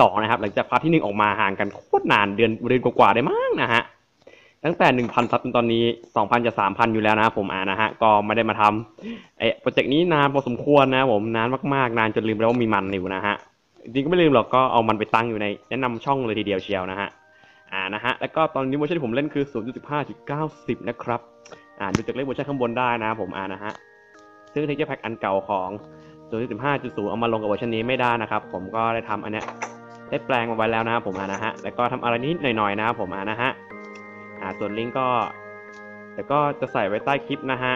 สองนะครับ หลังจากพาร์ทที่หนึ่งออกมาห่างกันโคตรนานเดือนเดือนกว่าๆได้มั้งนะฮะตั้งแต่หนึ่งพันซับจนตอนนี้สองพันจะสามพันอยู่แล้วนะผมอ่านะฮะก็ไม่ได้มาทำไอ้โปรเจกต์นี้นานพอสมควรนะผมนานมากๆนานจนลืมไปแล้วว่ามีมันอยู่นะฮะจริงก็ไม่ลืมหรอกก็เอามันไปตั้งอยู่ในแนะนำช่องเลยทีเดียวเชียวนะฮะอ่านะฮะแล้วก็ตอนนี้เวอร์ชันที่ผมเล่นคือ 0.15.90 นะครับอ่าดูจากเลขเวอร์ชันข้างบนได้นะผมอ่านะฮะซึ่งเทคเจอร์แพ็กอันเก่าของ 0.15.0 เอามาลงกับเวอร์ชันนี้ไม่ได้นะครับผมก็ได้ทำอันเนี้ย ได้แปลงมาไว้แล้วนะครับผมนะฮะแล้วก็ทำอะไรนิดหน่อยๆนะครับผมนะฮะอ่าส่วนลิงก์ก็แต่ก็จะใส่ไว้ใต้คลิปนะฮะ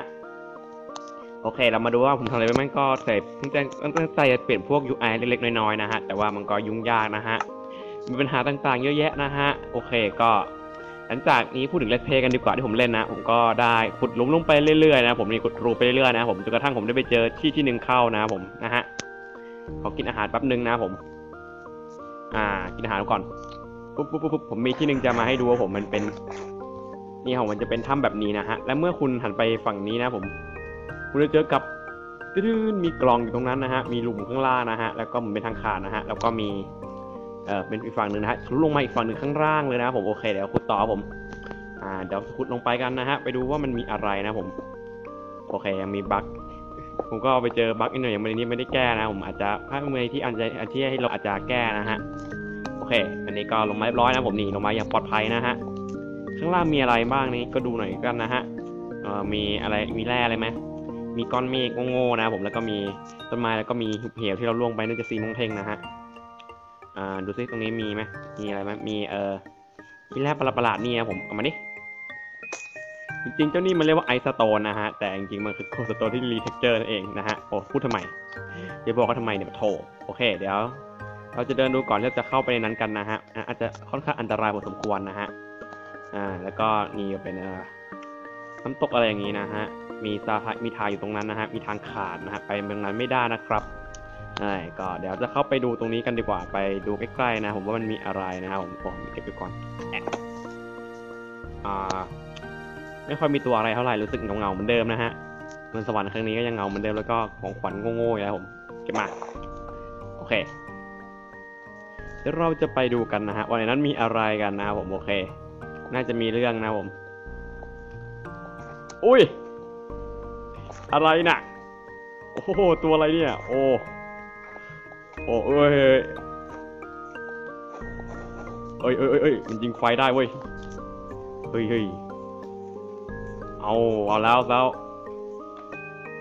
โอเค เรามาดูว่าผมทำอะไรไปบ้างก็ใส่ตั้งจตั้งใจจะเปลี่ยนพวก UI เล็กๆน้อยๆนะฮะแต่ว่ามันก็ยุ่งยากนะฮะมีปัญหาต่างๆ เยอะแยะนะฮะโอเคก็หลังจากนี้พูดถึงเลสเพย์กันดีกว่าที่ผมเล่นนะ ผมก็ได้ขุดลุมลงไปเรื่อยๆนะผมมีขุดรูไปเรื่อยๆนะผมจนกระทั่งผมได้ไปเจอที่ที่หนึ่งเข้านะผมนะฮะขอกินอาหารแป๊บนึงนะผม อ่า กินอาหารก่อน ปุ๊บปุ๊บปุ๊บผมมีที่หนึ่งจะมาให้ดูว่าผมมันเป็น นี่ของมันจะเป็นถ้ำแบบนี้นะฮะ และเมื่อคุณหันไปฝั่งนี้นะผม คุณจะเจอกับตื้นมีกล่องอยู่ตรงนั้นนะฮะ มีหลุมข้างล่างนะฮะ แล้วก็เหมือนเป็นทางขาดนะฮะ แล้วก็มี เอ่อ เป็นอีกฝั่งหนึ่งนะฮะทะลุลงมาอีกฝั่งหนึ่งข้างล่างเลยนะผม โอเค เดี๋ยวขุดต่อผม อ่า เดี๋ยวขุดลงไปกันนะฮะ ไปดูว่ามันมีอะไรนะผม โอเค ยังมีบั๊ก ผมก็ไปเจอบั๊กนิดหน่อยยังไม่นี่ไม่ได้แก้นะ ผมอาจจะถ้าเมื่อที่อันจะอันที่ให้เราอาจจะแก้นะฮะ โอเค อันนี้ก็ลงมาเรียบร้อยนะผมนี่ลงมาอย่างปลอดภัยนะฮะ ข้างล่างมีอะไรบ้างนี่ก็ดูหน่อยกันนะฮะเอ่อมีอะไร มีแร่อะไรไหมมีก้อนเมฆโง่ๆนะ ผมแล้วก็มีต้นไม้แล้วก็มีหุบเหวที่เราล่วงไปน่าจะสีมงเทงนะฮะ อ่า ดูซิตรงนี้มีไหมมีอะไรไหมมีเอ่อมีแร่ประหลาดๆนี่นะผมเอามาดิ จริงๆ เจ้านี่มันเรียกว่าไอสโตนนะฮะ แต่จริงๆ มันคือโคสโตนที่รีเทคเจอร์นั่นเองนะฮะ โอ้พูดทำไม เดี๋ยวบอกว่าทำไมเนี่ยโถโอเค เดี๋ยว เราจะเดินดูก่อนที่จะเข้าไปในนั้นกันนะฮะ อาจจะค่อนข้างอันตรายพอสมควรนะฮะ อ่า แล้วก็นี่เป็นน้ำตกอะไรอย่างนี้นะฮะ มีซาทมีทางอยู่ตรงนั้นนะฮะ มีทางขาดนะฮะ ไปตรงนั้นไม่ได้นะครับใช่ก็เดี๋ยวจะเข้าไปดูตรงนี้กันดีกว่า ไปดูใกล้ๆนะ ผมว่ามันมีอะไรนะครับผมผมเก็บไปก่อนอ่า ไม่ค่อยมีตัวอะไรเท่าไหร่รู้สึกเงาๆเหมือนเดิมนะฮะเมันสวรรค์ครั้งนี้ก็ยังเงาเหมือนเดิมแล้วก็ของขวัญโง่ๆอยู่แล้วผมเก็บมาโอเคเดี๋ยวเราจะไปดูกันนะฮะว่าในนั้นมีอะไรกันนะผมโอเค น่าจะมีเรื่องนะผม อุ้ย อะไรน่ะโอ้โหตัวอะไรเนี่ย โอ้โอ้ยเอ้ยเอ้ยเอ้ยเอ้ยมันยิงไฟได้เว้ยเฮ้ยเฮ้ย เอาเอาแล้วแล้ว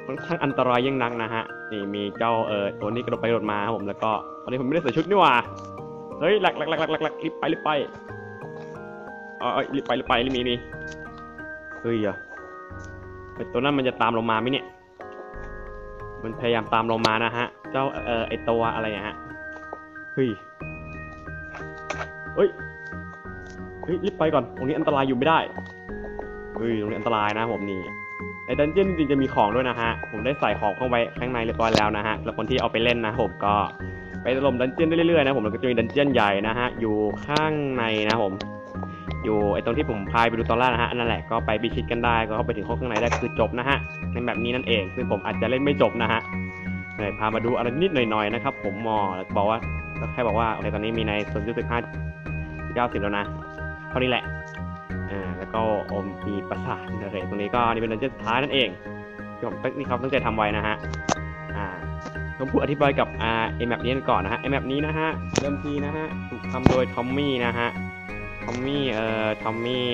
ค่อนข้างอันตรายยิ่งนักนะฮะ นี่มีเจ้าเออตัวนี้กระโดดไปกระโดดมาครับผมแล้วก็ตอนนี้ผมไม่ได้ใส่ชุดนี่หว่า เฮ้ยหลักหลักหลักหลักหลักรีบไปรีบไปเออเอ้ยรีบไปรีบไปรีบมีมีเฮ้ยอะตัวนั้นมันจะตามเรามาไหมเนี่ย มันพยายามตามเรามานะฮะ เจ้าเออไอตัวอะไรอะฮะ เฮ้ย เฮ้ย เฮ้ยรีบไปก่อน ตรงนี้อันตรายอยู่ไม่ได้ เฮ้ยตรงนี้อันตรายนะผมนี่ในดันเจี้ยนจริงๆจะมีของด้วยนะฮะ ผมได้ใส่ของเข้าไว้ข้างในเรียบร้อยแล้วนะฮะแล้วคนที่เอาไปเล่นนะผมก็ไปถล่มดันเจี้ยนได้เรื่อยๆนะผมแล้วก็จะมีดันเจี้ยนใหญ่นะฮะอยู่ข้างในนะผม อยู่ไอ้ตรงที่ผมพายไปดูตอนแรกนะฮะนั่นแหละก็ไปพิชิตกันได้ก็เข้าไปถึงห้องข้างในได้คือจบนะฮะในแบบนี้นั่นเองซึ่งผมอาจจะเล่นไม่จบนะฮะเลยพามาดูอะไรนิดหน่อยๆนะครับผมมอแล้วบอกว่าแค่บอกว่าโอเคตอนนี้มีในส่วนที่สิบห้าเก้าสิบแล้วนะเท่านี้แหละ ก็อมมีประสาทโอเคตรงนี้ก็นี่เป็นดันเจี้ยนสุดท้ายนั่นเองที่ผมนี่เขาตั้งใจทำไว้นะฮะอ่าผมพูดอธิบายกับอ่าไอแมปนี้กันก่อนนะฮะไอแมปนี้นะฮะเริ่มทีนะฮะถูกทำโดยทอมมี่นะฮะทอมมี่เอ่อทอมมี่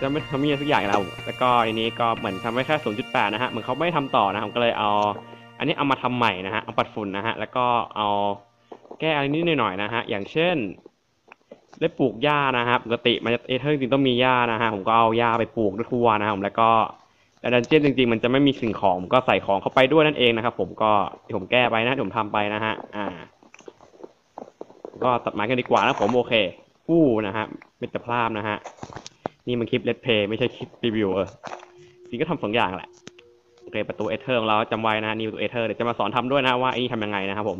จะไม่ทอมมี่สักอย่างแล้ว แล้วก็อันนี้ก็เหมือนทำไว้แค่ 0.8 นะฮะ เหมือนเขาไม่ทำต่อนะผมก็เลยเอา อันนี้เอามาทำใหม่นะฮะ เอาปัดฝุ่นนะฮะ แล้วก็เอาแก้อะไรนิดหน่อยๆนะฮะ อย่างเช่น ได้ปลูกหญ้านะฮะปกติมันจะเอเธอร์จริงต้องมีหญ้านะฮะผมก็เอาหญ้าไปปลูกด้วยทั่วนะครับผมแล้วก็แต่ดันเจี้ยนจริงๆ มันจะไม่มีสิ่งของก็ใส่ของเข้าไปด้วยนั่นเองนะครับ ผมก็ที่ผมแก้ไปนะที่ผมทำไปนะฮะอ่า ก็ตัดไม้กันดีกว่านะผมโอเคฟู่นะฮะมิตรภาพนะฮะนี่มันคลิปเล t เพย์ไม่ใช่คลิปรีวิวเออจริงก็ทำสองอย่างแหละโอเคประตูเอเธอร์ของเราจำไว้นะฮะนี่ประตูเอเธอร์เดี๋ยวจะมาสอนทำด้วยนะว่าไอ้นี่ทำยังไงนะครับผม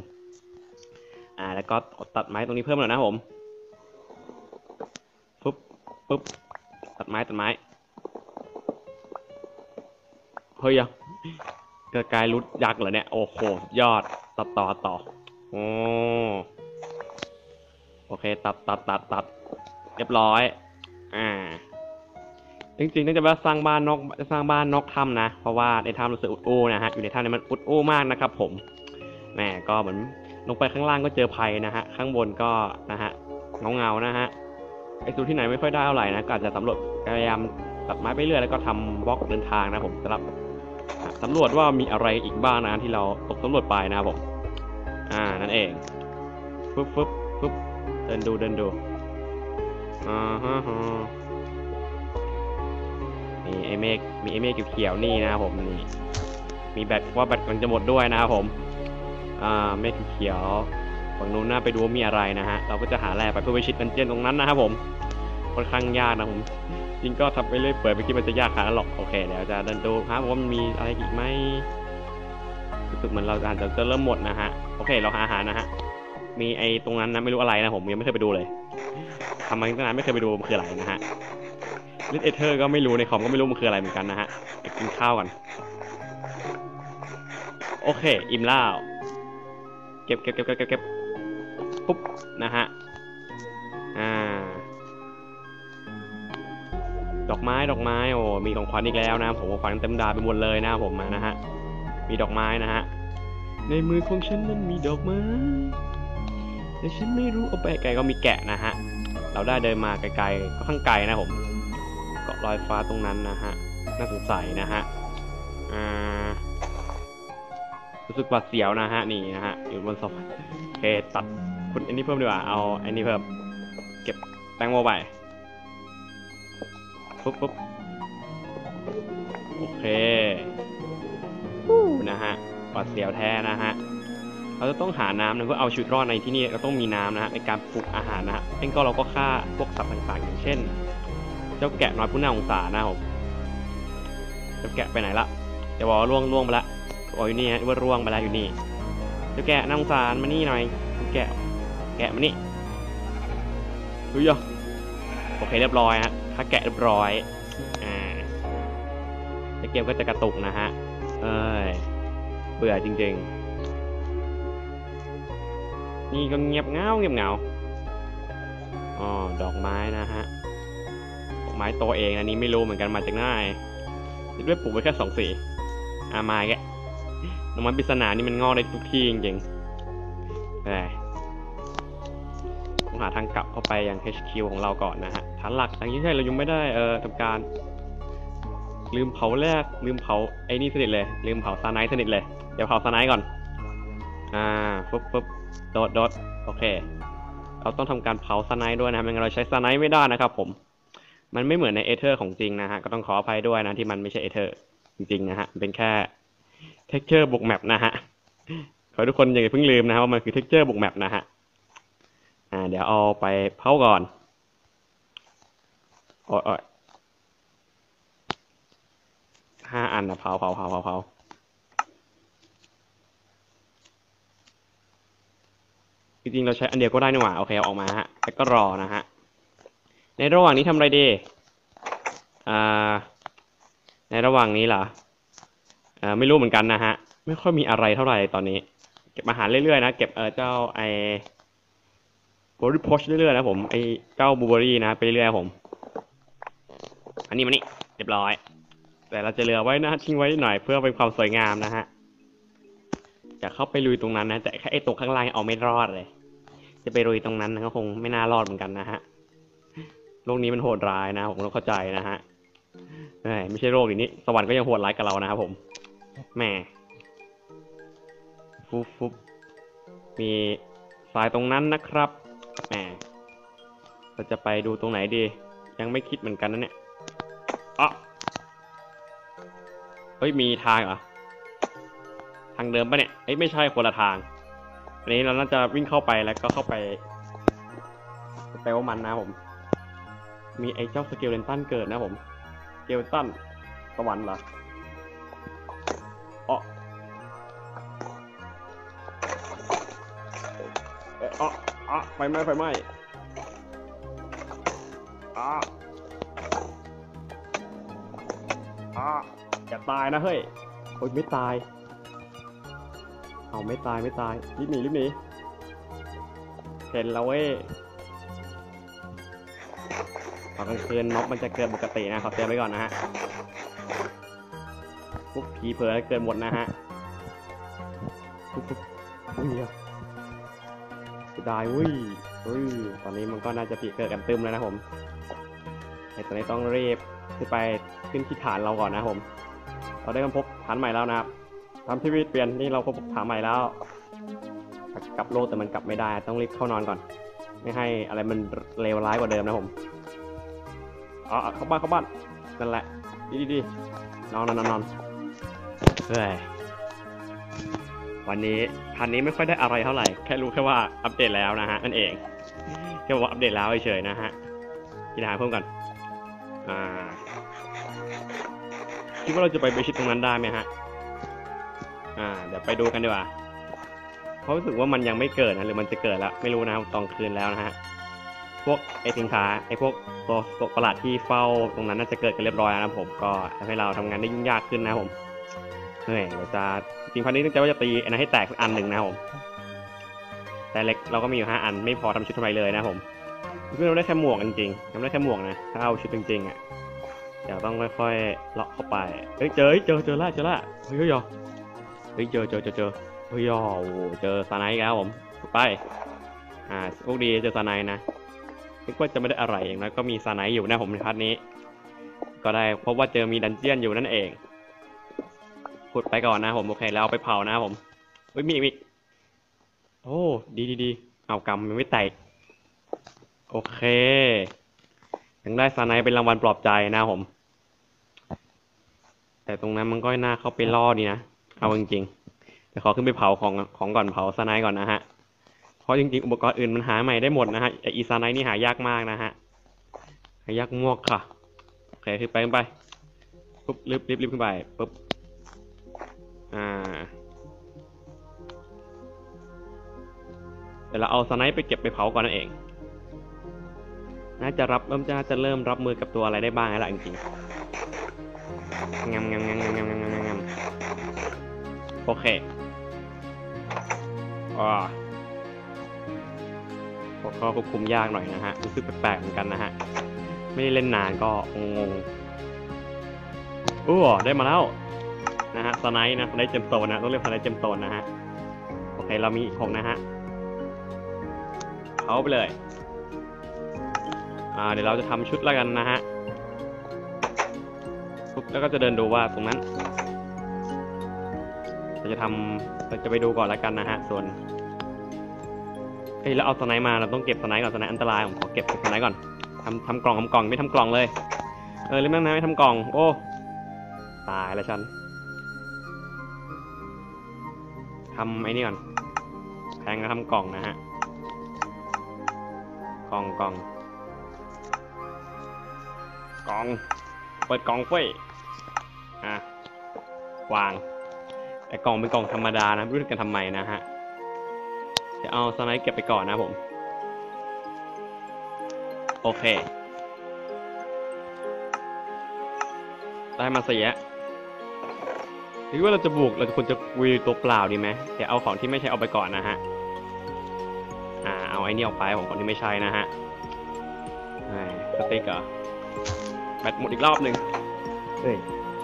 อ่า แล้วก็ตัดไม้ตรงนี้เพิ่มหน่อยนะผม ปุ๊บตัดไม้ตัดไม้เฮ้ยยังกิดกลายรุดยักษ์เหรอเนี่ย โอ้โหยอดตัดต่อต่อโอ้โอเค ตัดตัดตัดตัดเรียบร้อย อ่า จริงๆน่าจะว่าสร้างบ้านนอกสร้างบ้านนอกถ้ำนะ เพราะว่าในถ้ำรู้สึกอุดอู้นะฮะ อยู่ในถ้ำเนี่ยมันอุดอู้มากนะครับผม แหมก็เหมือนลงไปข้างล่างก็เจอภัยนะฮะ ข้างบนก็นะฮะเงาเงานะฮะ ไอ้สูตรที่ไหนไม่ค่อยได้เท่าไหร่นะก็อาจจะสำรวจพยายามตัดไม้ไปเรื่อยแล้วก็ทำบล็อกเดินทางนะผมสำหรับสำรวจว่ามีอะไรอีกบ้างนะที่เราตกสำรวจไปนะครับผมอ่านั่นเองฟึบฟึบฟึบเดินดูเดินดูอ่าฮะฮะมีไอเมฆมีไอเมฆเขียวๆนี่นะครับผมนี่มีแบตว่าแบตกำลังจะหมดด้วยนะครับผม อ่าเมฆเขียวๆ ฝั่งนู้นน่าไปดูว่ามีอะไรนะฮะ เราก็จะหาแร่ไปเพื่อไปชิดดันเจียนตรงนั้นนะครับผมค่อนข้างยากนะผมจริงก็ทำไปเรื่อยเปิดไปคิดมันจะยากขนาดหรอกโอเคเดี๋ยวจะเดินดูครับว่ามันมีอะไรอีกไหมรู้สึกเหมือนเราอาจจะจะเริ่มหมดนะฮะโอเค เราหาอาหารนะฮะมีไอตรงนั้นนะไม่รู้อะไรนะผมยังไม่เคยไปดูเลยทำมาตั้งนานไม่เคยไปดูมันคืออะไรนะฮะลิทเอเธอร์ก็ไม่รู้ในคอมก็ไม่รู้มันคืออะไรเหมือนกันนะฮะไปกินข้าวกันโอเค อิ่มแล้วเก็บเก็บเก็บเก็บเก็บ ปุ๊บนะฮะอ่าดอกไม้ดอกไม้โอ้มีของขวัญอีกแล้วนะผมของขวัญเต็มดาไปหมดเลยนะผมนะฮะมีดอกไม้นะฮะในมือของฉันนั้นมีดอกไม้แต่ฉันไม่รู้เอาไปไกลก็มีแกะนะฮะเราได้เดินมาไกลๆก็ข้างไกลนะผมเกาะลอยฟ้าตรงนั้นนะฮะน่าสงสัยนะฮะอ่ารู้สึกหวาดเสียวนะฮะนี่นะฮะอยู่บนสวรรค์โอเคตัด คุณอันนี้เพิ่มดีกว่า เอาอันนี้เพิ่ม เก็บแตงโมไป ปุ๊บปุ๊บโอเคฮู้นะฮะหวาดเสียวแท้นะฮะ เราจะต้องหาน้ำนะเพื่อเอาชีวิตรอดในที่นี่เราต้องมีน้ำนะฮะในการปลูกอาหารนะฮะเองก็เราก็ฆ่าพวกสัตว์ต่างๆ อย่างเช่น เจ้าแกะน้อยผู้น่าสงสารนะครับผมเจ้าแกะไปไหนละจะบอกว่าล่วงล่วงไปละบอกอยู่นี่ฮะว่าร่วงไปแล้วอยู่นี่เจ้าแกะน่าสงสารมานี่หน่อยเจ้าแกะแกะมานี่เฮ้ยอะโอเคเรียบร้อยฮะถ้าแกะเรียบร้อย อ่าแล้วเกมก็จะกระตุกนะฮะ เอ้ย เบื่อจริง ๆ นี่ก็เงียบเงาเงียบเงาอ๋อ ดอกไม้นะฮะ ดอกไม้โตเองอันนี้ไม่รู้เหมือนกันมาจากไหนคิดว่าปลูกไว้แค่สองสีอามาแกดอกไม้ปริศนานี่มันงอกได้ทุกที่จริงๆเอ้ยต้อง หาทางกลับเข้าไปยัง HQ ของเราก่อนนะฮะฐานหลักทางนี้ใช่เรายังไม่ได้เอ่อทำการ ลืมเผาแรก ลืมเผาไอ้นี่สนิทเลย ลืมเผาซาไนท์สนิทเลย เดี๋ยวเผาซาไนท์ก่อน อ่าปุ๊บปุ๊บโดดโดดโอเค เราต้องทำการเผาซาไนท์ด้วยนะไม่งั้นเราใช้ซาไนท์ไม่ได้นะครับผม มันไม่เหมือนในเอเธอร์ของจริงนะฮะ ก็ต้องขออภัยด้วยนะที่มันไม่ใช่เอเธอร์จริงๆนะฮะ เป็นแค่เท็กเจอร์บวกแมปนะฮะขอทุกคนอย่าเพิ่งลืมนะฮะว่ามันคือเท็กเจอร์บวกแมปนะฮะ อ่าเดี๋ยวเอาไปเผาก่อนโอ้ยโอ้ยห้าอันนะเผาเผาเผาเผาเผาจริงๆเราใช้อันเดียวก็ได้นี่หว่าโอเคเอาออกมาฮะแล้วก็รอนะฮะในระหว่างนี้ทำอะไรดีอ่าในระหว่างนี้เหรออ่าไม่รู้เหมือนกันนะฮะไม่ค่อยมีอะไรเท่าไหร่ตอนนี้ เก็บอาหารเรื่อยๆนะ เก็บเออเจ้าไอ บริพชเรื่อยๆนะผมไอเจ้าบูเบอรี่นะไปเรื่อยๆผม อันนี้มานี่เรียบร้อย แต่เราจะเหลือไว้นะทิ้งไว้หน่อยเพื่อเป็นความสวยงามนะฮะจะเข้าไปลุยตรงนั้นนะแต่แค่ไอตรงข้างล่างเอาไม่รอดเลย จะไปลุยตรงนั้นนะก็คงไม่น่ารอดเหมือนกันนะฮะโลกนี้มันโหดร้ายนะ ผมต้องเข้าใจนะฮะไม่ใช่โลกอย่างนี้ สวรรค์ก็ยังโหดร้ายกับเรานะครับผมแหม่ฟุบฟุบมีสายตรงนั้นนะครับ แหมเราจะไปดูตรงไหนดี ยังไม่คิดเหมือนกันนะเนี่ยอ๋อเฮ้ยมีทางเหรอ ทางเดิมปะเนี่ยเอ้ยไม่ใช่คนละทาง อันนี้เราน่าจะวิ่งเข้าไปแล้วก็เข้าไปไปว่ามันนะผม มีไอ้เจ้าสเกลเลนตันเกิดนะผม สเกลเลนตันสวรรค์เหรอ ฟไหม้ไฟไหม้อะอะอย่าตายนะเฮ้ยโอ๊ยไม่ตาย เอาไม่ตายไม่ตายรีบหนีรีบหนีเห็นแล้วเว้ยตอนกลางคืนม็อบมันจะเกิดปกตินะขอเตือนไว้ก่อนนะฮะพวกผีเผลอเกิดหมดนะฮะปุ๊บปุ๊บอุ้ยเสี ยดายอุ้ยอุ้ยตอนนี้มันก็น่าจะผีเกิดกันตึมแล้วนะผมไอตอนนี้ต้องรีบขึ้นไปขึ้นที่ฐานเราก่อนนะผม เราได้มาพบฐานใหม่แล้วนะครับทำทีวีเปลี่ยนนี่เราพบฐานใหม่แล้วกลับโลกแต่มันกลับไม่ได้ ต้องรีบเข้านอนก่อน ไม่ให้อะไรมันเลวร้ายกว่าเดิมนะผมอ๋อเข้าบ้านเข้าบ้านนั่นแหละดีดีดีนอนนอนนอนนอนเฮ้ย วันนี้พันนี้ไม่ค่อยได้อะไรเท่าไหร่ แค่รู้แค่ว่าอัปเดตแล้วนะฮะนั่นเองแค่บอกว่าอัปเดตแล้วเฉยๆนะฮะกินอาหารเพิ่มก่อนอ่าคิดว่าเราจะไปไปชิดตรงนั้นได้ไหมฮะอ่าเดี๋ยวไปดูกันดีกว่าเพราะรู้สึกว่ามันยังไม่เกิดนะหรือมันจะเกิดแล้วไม่รู้นะตอนคืนแล้วนะฮะพวกไอ้สิงค้าไอ้พวกตัวประหลาดที่เฝ้าตรงนั้นน่าจะเกิดกันเรียบร้อยแล้วนะผมก็ทำให้เราทำงานได้ยุ่งยากขึ้นนะผม เฮ้ยเราจะจริงพันนี้ตั้งใจว่าจะตีอันนั้นให้แตกอันหนึ่งนะครับผม แต่เล็กเราก็มีอยู่ห้าอันไม่พอทำชุดทำไมเลยนะครับผมเพื่อเราได้แค่หมวกจริงๆทำได้แค่หมวกนะ ถ้าเอาชุดจริงๆอะเดี๋ยวต้องค่อยๆเลาะเข้าไป เฮ้ยเจอเจอเจอละเจอละเฮ้ยเฮ้ยเฮ้ยเจอเจอเจอเจอเฮ้ยโอ้เจอซาไนท์แล้วผมไปอ่าโชคดีเจอซาไนท์นะนึกว่าจะไม่ได้อะไรอย่างนั้นก็มีซาไนท์อยู่นะผมในพาร์ทนี้ ก็ได้พบว่าเจอมีดันเจียนอยู่นั่นเอง ขุดไปก่อนนะผมโอเคแล้วเอาไปเผานะผมเฮ้ยมีอีกมีโอ้ดีดีดีเอากำมันไม่แตกโอเคยังได้ซาไนเป็นรางวัลปลอบใจนะผม แต่ตรงนั้นมันก็น่าเข้าไปล่อดีนะเอาจริงๆเดี๋ยวขอขึ้นไปเผาของของก่อนเผาสไนก่อนนะฮะเพราะจริงๆอุปกรณ์อื่นมันหาใหม่ได้หมดนะฮะแต่อีสไนนี่หายากมากนะฮะหายากมวกค่ะโอเคขึ้นไปขึ้นไปปุ๊บรีบรีบรีบขึ้นไปปุ๊บ เดี๋ยวเราเอาสไนป์ไปเก็บไปเผาก่อนนั่นเอง น่าจะรับเริ่มจะจะเริ่มรับมือกับตัวอะไรได้บ้างแล้วจริงๆงามงามงามงามงามงามงามโอเคอ๋อพวกเขาควบคุมยากหน่อยนะฮะ รู้สึกแปลกๆเหมือนกันนะฮะ ไม่ได้เล่นนานก็งงโอ้ได้มาแล้ว นะฮะสไนด์นะสไนด์เจมโตนนะต้องเรียกสไนด์เจมโตนนะฮะโอเคเรามีอีกหกนะฮะเขาไปเลยอ่าเดี๋ยวเราจะทำชุดแล้วกันนะฮะปุ๊บแล้วก็จะเดินดูว่าตรงนั้นเราจะทำเราจะไปดูก่อนแล้วกันนะฮะส่วนเฮ้ยแล้วเอาสไนด์มาเราต้องเก็บสไนด์ก่อนสไนด์อันตรายผมขอเก็บสไนด์ก่อนทำทำกล่องทำกล่องไม่ทำกล่องเลยเออหรือแม่งนะไม่ทำกล่อง โอ้ ตายแล้วฉันำไอ้นี่ก่อนแพงก็ทำกล่องนะฮะ กล่องกล่อง กล่อง เปิดกล่องเฟ้ย อะ วาง แต่กล่องเป็นกล่องธรรมดานะไม่รู้กันทำไมนะฮะเดี๋ยวเอาสไนด์เก็บไปก่อนนะผม โอเค ได้มาเสีย หรือว่าเราจะบุกเราจะควรจะวีตัวเปล่าดีไหมเดี๋ยวเอาของที่ไม่ใช่เอาไปก่อนนะฮะอ่าเอาไอ้นี่ออกไปของของที่ไม่ใช่นะฮะไอ้สติ๊กเหรอแบตหมดอีกรอบหนึ่งเฮ้ย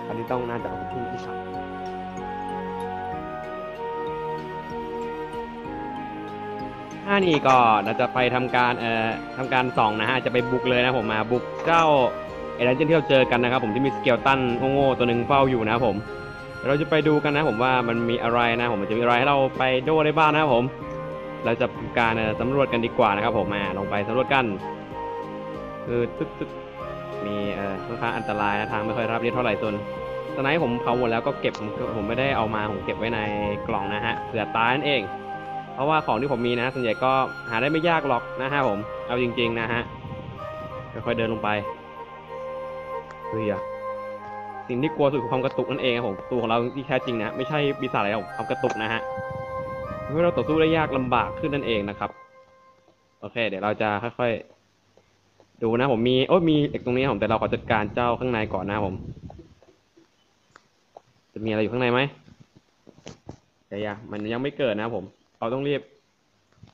อันนี้ต้องน่าจะเอาไปที่ที่ชาร์จห้านี่ก็เราจะไปทำการเอ่อทำการส่องนะฮะจะไปบุกเลยนะผมมาบุกเจ้าไอ้ดันเจนที่เราเจอกันนะครับผมที่มีสเกลตันโง่ๆตัวหนึ่งเฝ้าอยู่นะครับผม เราจะไปดูกันนะผมว่ามันมีอะไรนะ ผมมันจะมีอะไรให้เราไปโดได้บ้างนะครับผม เราจะทำการสำรวจกันดีกว่านะครับ ผมมาลงไปสำรวจกันคือตึ๊กตึ๊กมีเอ่อค่อนข้างอันตรายนะทางไม่ค่อยรับเรียบเท่าไหร่ส่วนสไนป์ผมเผาหมดแล้วก็เก็บผมผมไม่ได้เอามาผมเก็บไว้ในกล่องนะฮะเผื่อตายนั่นเอง เพราะว่าของที่ผมมีนะส่วนใหญ่ก็หาได้ไม่ยากหรอกนะฮะผมเอาจริง ๆ นะฮะค่อยๆเดินลงไปเฮ้ยอะ สิ่งที่กลัวสุดคือความกระตุกนั่นเองครับผมตัวของเราที่แท้จริงนะไม่ใช่ปีศาจอะไรหรอกความกระตุกนะฮะทำให้เราต่อสู้ได้ยากลำบากขึ้นนั่นเองนะครับ โอเค เดี๋ยวเราจะค่อยๆดูนะผมมีโอ้ยมีเอกตรงนี้ครับผมแต่เราขอจัดการเจ้าข้างในก่อนนะครับผม จะมีอะไรอยู่ข้างในไหมแต่ยังมันยังไม่เกิดนะครับผมเราต้องรีบ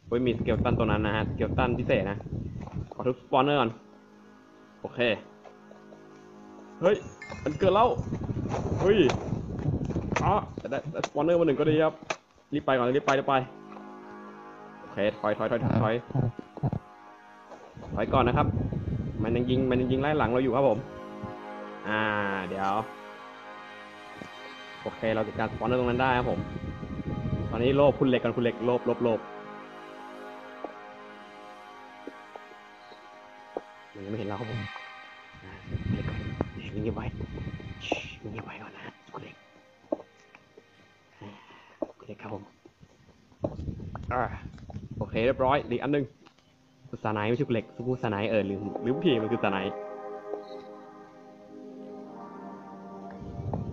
เว้ยมีสเกลตันตัวนั้นนะฮะสเกลตันพิเศษนะขอทุบสปอนเนอร์ก่อนโอเค เฮ้ย มันเกิดแล้วเฮ้ยอ๋อแต่ได้สปอนเนอร์มาหนึ่งก็ดีครับ รีบไปก่อนรีบไปรีบไป โอเค ถอยถอยถอยถอยถอยถอยก่อนนะครับ มันยังยิง มันยังยิงไล่หลังเราอยู่ครับผม อ่า เดี๋ยว โอเค เราจัดการสปอนเนอร์ตรงนั้นได้ครับผม ตอนนี้โลบคุณเหล็กกันคุณเหล็กโลบโลบโลบยังไม่เห็นเราครับผม เงียบไว้เงียบไว้ก่อนนะคุณเล็กอ่าคุณเล็กครับผมอ่าโอเคเรียบร้อยอีกอันหนึงคือสาไนไม่ใช่เหล็กคือสาไนเออลืมลืมทีมันคือสาไน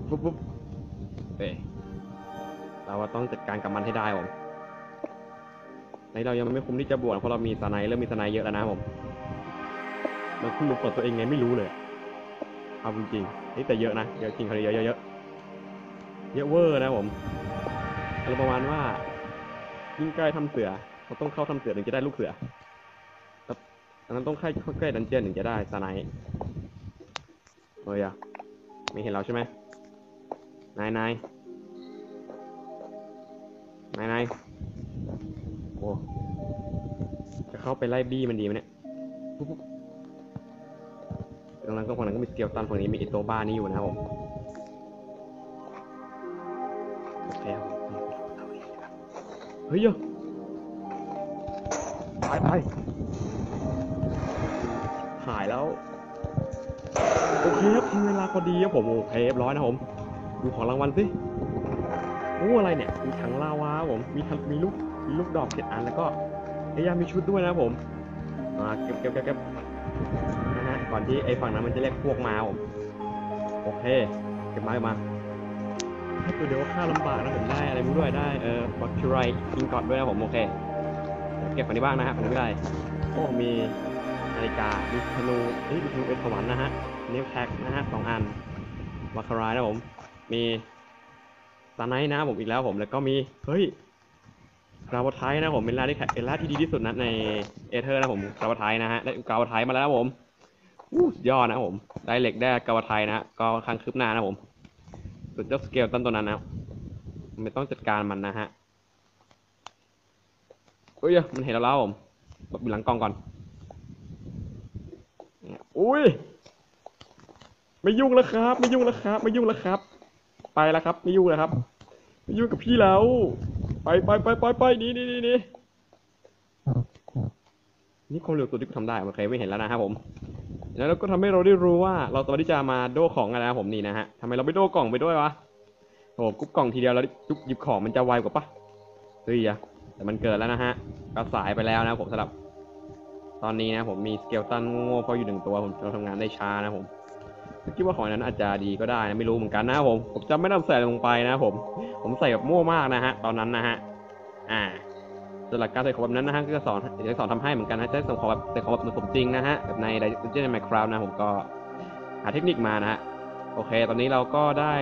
ปุ๊บปุ๊บเอ้เราต้องจัดการกับมันให้ได้ผมในเรายังไม่คุ้มที่จะบวชเพราะเรามีสไนเริ่มมีสไนเยอะแล้วนะผมมันคุ้มกดตัวเองไงไม่รู้เลย เอาจริงๆนี่แต่เยอะนะ เยอะจริงเขาเยอะเยอะเยอะเยอะเวอร์นะผมอารมณ์ประมาณว่า ยิ่งใกล้ทำเสือเราต้องเข้าทำเสือถึงจะได้ลูกเสือแล้วดังนั้นต้องใกล้เข้าใกล้ดันเจียนถึงจะได้สไนเฮ้ยอะไม่เห็นเราใช่ไหมนายนายนายนายโอ้จะเข้าไปไล่บี้มันดีไหมเนี่ย รงนั้นก็ฝั่งนั้นก็มีสเกลตันฝั่งนี้มีไอตัวบ้านี้อยู่นะครับผมโอเคครับเฮ้ยเยไปไปหายแล้ว โอเคครับทันเวลาพอดีครับผมโอเคเรียบร้อยนะครับผมดูของรางวัลสิโอ้อะไรเนี่ย มีถังลาวาผมมีทันมีลูกมีลูกดอกเจ็ดอันแล้วก็ไอ้ยามีชุดด้วยนะครับผมอ่าเก็บเก็บเก็บเก็บ ก่อนที่ไอ้ฝั่งนั้นมันจะเรียกพวกมาผมโอเคเก็บมาเก็บมาถ้าตัวเดียวก็ฆ่าลำบากนะผมได้อะไรไม่ด้วยได้เออบัคทีไรอิงกอดด้วยนะผมโอเคเก็บฝั่งนี้บ้างนะฮะฝั่งนี้ไม่ได้โอ้มีนาฬิกามีธนูเฮ้ยธนูเป็นสวรรค์นะฮะเนฟแท็กนะฮะสองอันบัคทีไรนะผมมีสไนท์นะผมอีกแล้วผมแล้วก็มีเฮ้ยกราวไทนะผมเป็นล่าที่แข็งเป็นล่าที่ดีที่สุดนะในเอเธอร์นะผมกราวไทนะฮะได้กราวไทมาแล้วผม อู้สุดยอดนะผม ได้เหล็กได้กราวไทนะฮะก็ค่อนข้างคืบหน้านะผม สุดยอดสเกลต้นตัวนั้นนะไม่ต้องจัดการมันนะฮะเอ้ย มันเห็นเราแล้วผมหลบอยู่หลังกล้องก่อนเนี่ยอุ้ย ไม่ยุ่งแล้วครับ ไม่ยุ่งแล้วครับ ไม่ยุ่งแล้วครับ ไปแล้วครับ ไม่ยุ่งแล้วครับ ไม่ยุ่งกับพี่แล้ว ไปไปไปไปไปหนี่นี่นี่นี่นี่ความเร็วตัวที่กูทำได้โอเคไม่เห็นแล้วนะครับผม แล้วก็ทำให้เราได้รู้ว่าเราสามารถที่จะมาโดของกันนะครับผมนี่นะฮะทำไมเราไม่โดกล่องไปด้วยวะโอ้กุ๊บกล่องทีเดียวแล้วจุ๊บหยิบของมันจะไวกว่าปะเฮ้ยอะแต่มันเกิดแล้วนะฮะก็สายไปแล้วนะผมสำหรับ ตอนนี้นะผมมีสเกลตันโง่ๆเพราะอยู่หนึ่งตัวผมเราทำงานได้ช้านะผมคิดว่าของนั้นอาจจะดีก็ได้นะไม่รู้เหมือนกันนะผมผมจะไม่นำใส่ลงไปนะผม ผมใส่แบบมั่วมากนะฮะ ตอนนั้นนะฮะ อ่า ส่วนหลักการใส่ของแบบนั้นนะฮะก็จะสอนจะสอนทำให้เหมือนกันนะจะส่งของแบบใส่ของแบบเหมือนสมจริงนะฮะแบบในไดเจนในไมโครนะผมก็หาเทคนิคมานะฮะโอเค ตอนนี้เราก็ได้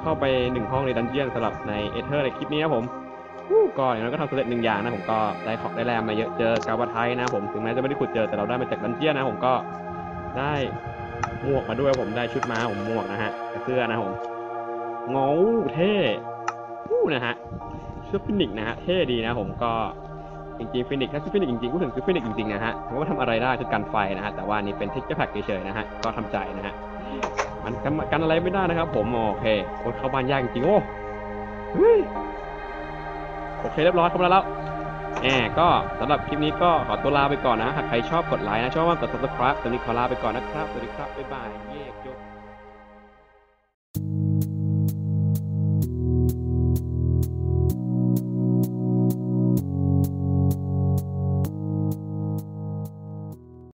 เข้าไปหนึ่งห้องในดันเจียนสำหรับในเอเธอร์ในคลิปนี้นะผมก็อย่างนั้นก็ทำสำเร็จหนึ่งอย่างนะผมก็ได้ของได้แรมมาเยอะเจอกาวาไทนะผมถึงแม้จะไม่ได้ขุดเจอแต่เราได้มาจากดันเจียนนะผมก็ได้หมวกมาด้วยผมได้ชุดมาผมหมวกนะฮะเสื้อนะผมงอเท่นะฮะ ชื่อฟินิกนะฮะเท่ดีนะผมก็จริงๆฟินิกถ้าชื่อฟินิกจริงๆพูดถึงชื่อฟินิกจริงๆนะฮะถามว่าทำอะไรได้คือกันไฟนะฮะแต่ว่านี่เป็นเทคเจอร์แพ็กเฉยๆนะฮะก็ทำใจนะฮะมันกันอะไรไม่ได้นะครับ ผมโอเคคตรเข้าบ้านยากจริงๆโอ้ยโอเคเรียบร้อยครบแล้วแอบก็สำหรับคลิปนี้ก็ขอตัวลาไปก่อนนะหากใครชอบกดไลค์นะชอบว่ากด subscribe ตอนนี้ขอลาไปก่อนนะครับสวัสดีครับบ๊ายบายเย่จบ